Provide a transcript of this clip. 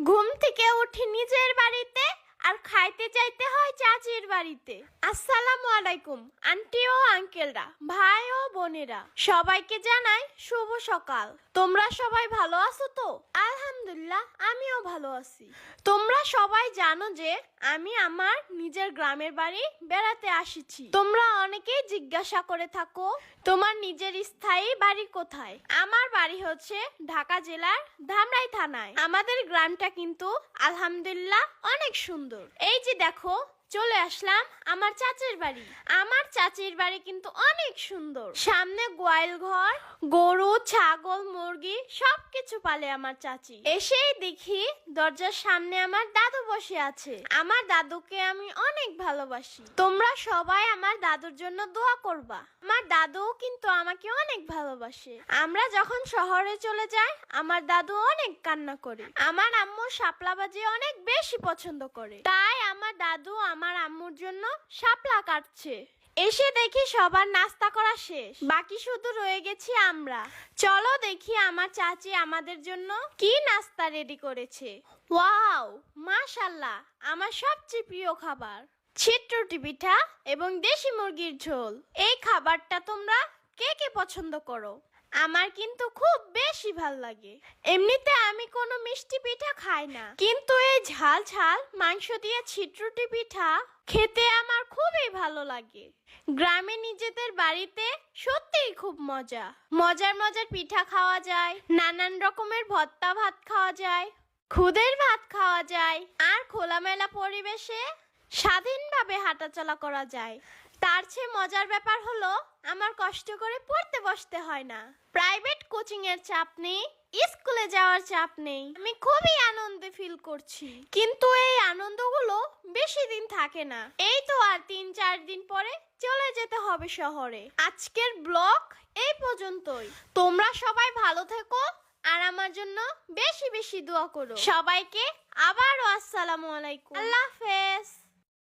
ঘুম থেকে উঠি নিজের বাড়িতে আর খাইতে চাইতে হয় চাচির বাড়িতে। আসসালামু আলাইকুম, আন্টি ও আঙ্কেলরা, ভাই ও বোনেরা। সবাইকে জানাই শুভ সকাল। তোমরা সবাই ভালো আছো তো? আলহামদুলিল্লাহ আমিও ভালো আছি। তোমরা সবাই জানো যে আমি আমার নিজের গ্রামের বাড়ি বেড়াতে আসিছি। তোমরা অনেকেই জিজ্ঞাসা করে থাকো, তোমার নিজের স্থায়ী বাড়ি কোথায়? আমার বাড়ি হচ্ছে ঢাকা জেলার ধামরাই থানায়। আমাদের গ্রামটা কিন্তু আলহামদুলিল্লাহ অনেক সুন্দর। এই যে দেখো চলে আসলাম আমার চাচির বাড়ি। আমার চাচির বাড়ি কিন্তু অনেক সুন্দর। সামনে গোয়াল ঘর, গরু, ছাগল, মুরগি, সবকিছু পালে আমার চাচি। এসেই দেখি দরজার সামনে আমার দাদু বসে আছে। আমার দাদুকে আমি অনেক ভালোবাসি। তোমরা সবাই আমার দাদুর জন্য দোয়া করবা। আমার দাদুও কিন্তু আমাকে অনেক ভালোবাসে। আমরা যখন শহরে চলে যাই, আমার দাদু অনেক কান্না করে। আমার আম্মু শাপলা বাজি অনেক বেশি পছন্দ করে। তাই দাদু আমার আম্মুর জন্য শাপলা কাটছে। এসে দেখি সবার নাস্তা করা শেষ। বাকি শুধু রয়ে গেছি আমরা। চলো দেখি আমার চাচি আমাদের জন্য কি নাস্তা রেডি করেছে। ওয়াও, মাশাল্লাহ, আমার সবচেয়ে প্রিয় খাবার। ছিট্রুটি পিঠা এবং দেশি মুরগির ঝোল। এই খাবারটা তোমরা কে কে পছন্দ করো? আমার কিন্তু খুব বেশি ভালো লাগে। এমনিতে আমি কোনো মিষ্টি পিঠা খাই না। কিন্তু এই ঝাল ঝাল মাংস দিয়ে ছিটরুটি পিঠা খেতে আমার খুবই ভালো লাগে। গ্রামে নিজেদের বাড়িতে সত্যিই খুব মজা। মজার মজার পিঠা খাওয়া যায়, নানান রকমের ভত্তা ভাত খাওয়া যায়, খুদের ভাত খাওয়া যায়, আর খোলামেলা পরিবেশে স্বাধীনভাবে হাঁটাচলা করা যায়। তার চেয়ে মজার ব্যাপার হলো, আমার কষ্ট করে পড়তে বসতে হয় না। প্রাইভেট কোচিং এর চাপ নেই, স্কুলে যাওয়ার চাপ নেই। আমি খুবই আনন্দে ফিল করছি। কিন্তু এই আনন্দগুলো বেশি দিন থাকে না। এই তো আর তিন চার দিন পরে চলে যেতে হবে শহরে। আজকের ব্লগ এই পর্যন্তই। তোমরা সবাই ভালো থেকো আর আমার জন্য বেশি বেশি দোয়া করো। সবাইকে আবারও আসসালামু আলাইকুম। আল্লাহ হাফেজ।